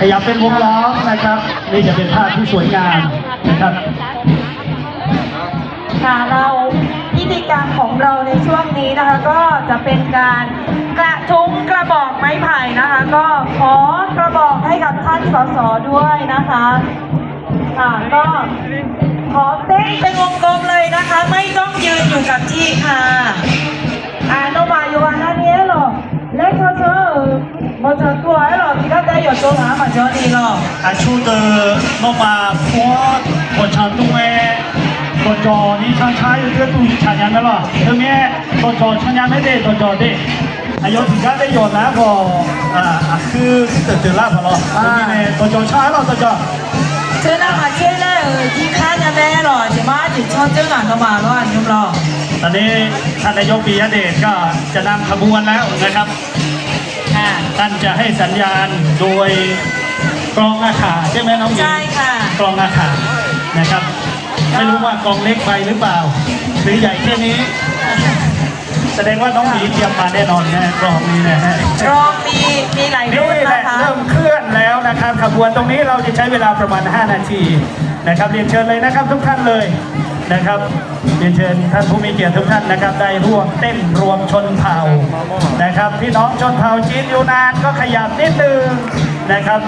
ขยับเป็นวงล้อมนะครับ นี่จะเป็นภาพที่สวยงามนะครับค่ะเราพิธีกรรมของเราในช่วงนี้นะคะ ก็จะเป็นการกระทุ้งกระบอกไม้ไผ่นะคะ ก็ขอกระบอกให้กับท่านสสด้วยนะคะค่ะก็ขอเต้นเป็นวงกลมเลยนะคะ ไม่ต้องยืนอยู่กับที่ค่ะอ่าโนบายอยู่วันนั้นนี้หรอเล็กเขาเจอมาเจอตัวหรอที่ก็ได้หยดตัวหามาเจอมาเจอตัว ก็อ่าคือเตือนเตือนล่าพอหรอเรื่องนี้เนี่ยตัวจอช้าหรอตัวจอเชื่อนะคะเชื่อได้เออที่ข้าจะแม่หรอจะมาจิตชอบเจ้าหนังก็มาแล้วอันยมรอตอนนี้ท่านนายกปียเดชก็จะนำขบวนแล้วนะครับ ท่านจะให้สัญญาณโดยกรองอาขาใช่ไหมน้องหญิงใช่ค่ะกรองอาขานะครับ ไม่รู้ว่ากรองเล็กไปหรือเปล่า หรือใหญ่แค่นี้ แสดงว่าน้องหมีเตรียมมาแน่นอนนะกรองนี้นะฮะรองมีมีหลายนี่รุ่นแหนะละคะ เริ่มเคลื่อนแล้วนะครับขบวนตรงนี้เราจะใช้เวลาประมาณ 5 นาทีนะครับเรียนเชิญเลยนะครับทุกท่านเลย นะครับเรียนเชิญท่านผู้มีเกียรติทุกท่านนะครับ ได้ร่วมเต้นรวมชนเผ่านะครับพี่น้องชนเผ่าจีนอยู่นานก็ขยับนิดนึงนะครับ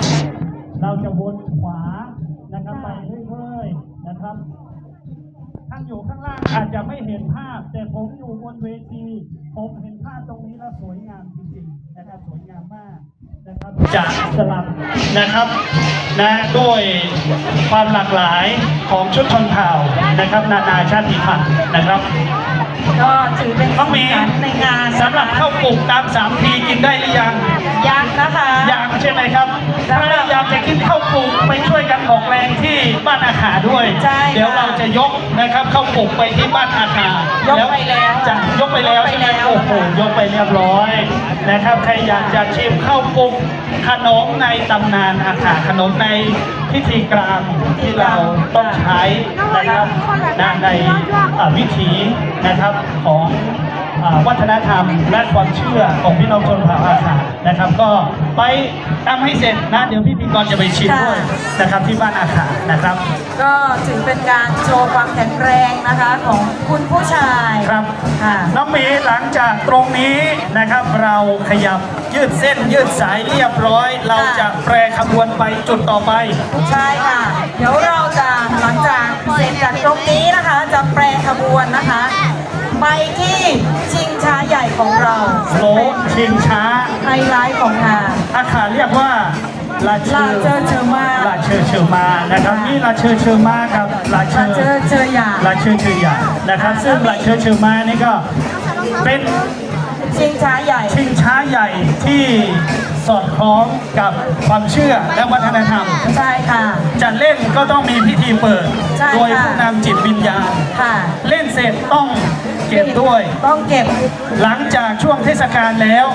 เราจะวนขวานะครับไปเรื่อยๆนะครับท่านอยู่ข้างล่างอาจจะไม่เห็นภาพ แต่ผมอยู่บนเวทีผมเห็นภาพตรงนี้แล้วสวยงามจริงๆนะครับสวยงามมากนะครับจะสลับนะครับ นะด้วยความหลากหลายของชุดชนเผ่านะครับ นานาชาติพันธุ์นะครับ ก็ถือเป็นน้องหมี สีสันในงานนะคะสำหรับข้าวปลูกตามสามพีกินได้หรือยัง ยังนะคะ ยังใช่ไหมครับ ถ้าอยากจะกินข้าวปลูกไปช่วยกันออกแร งที่บ้านอาขาด้วย ใช่ค่ะเดี๋ยวเราจะยกนะครับข้าวปลูกไปที่บ้านอาขายกไปแล้วจะยกไปแล้วยกไปใช่ไหมแล้ว โอ้โหยกไปเรียบร้อยนะครับใครอยากจะชิมข้าวปลูกขนมในตำนานอาขาขนมในพิธีกรรมที่เราต้องใช้นะครับนะในอ่าวิถีนะครับของ อ่าวัฒนธรรมและความเชื่อของพี่น้องชนเผ่าอาขา นะครับ ก็ไปทำให้เสร็จนะ เดี๋ยวพิธีกรจะไปชิมด้วยนะครับที่บ้านอาขานะครับ ก็ถือเป็นการโชว์ความแข็งแรงนะคะของคุณผู้ชายครับค่ะน้องหมีหลังจากตรงนี้นะครับ เราขยับยืดเส้นยืดสายเรียบร้อย เราจะแปรขบวนไปจุดต่อไป ใช่ค่ะ เดี๋ยวเราจะหลังจากเสร็จจากตรงนี้นะคะ จะแปรขบวนนะคะ ไปที่ชิงช้าใหญ่ของเรา โลชิงช้า ไฮไลท์ของงาน อาคารเรียกว่าลาเชอลาเจอเชอมาลาเชอเชอมานะครับนี่ลาเชอเชอมาครับลาเชลาอเจอเชอหยาลาเชอเชอใหญ่นะครับ ซึ่งลาเชอเชอมานี่ก็เป็นชิงช้าใหญ่ ชิงช้าใหญ่ที่สอดคล้องกับความเชื่อและวัฒนธรรม ใช่ค่ะ จะเล่นก็ต้องมีพิธีเปิดใช่ค่ะโดยผู้นำจิตวิญญาณค่ะเล่นเสร็จต้อง เก็บด้วย ต้องเก็บ หลังจากช่วงเทศกาลแล้ว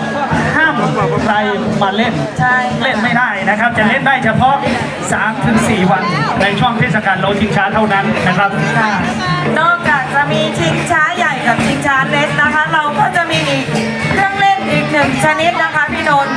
ห้ามใครมาเล่นใช่เล่นไม่ได้นะครับ จะเล่นได้เฉพาะ 3-4 วันในช่วงเทศกาลโลชิงช้าเท่านั้นนะครับ ค่ะนอกจากจะมีชิงช้าใหญ่กับชิงช้าเล็กนะคะ เราก็จะมีเครื่องเล่นอีกหนึ่งชนิดนะคะพี่นนท์ก็คือ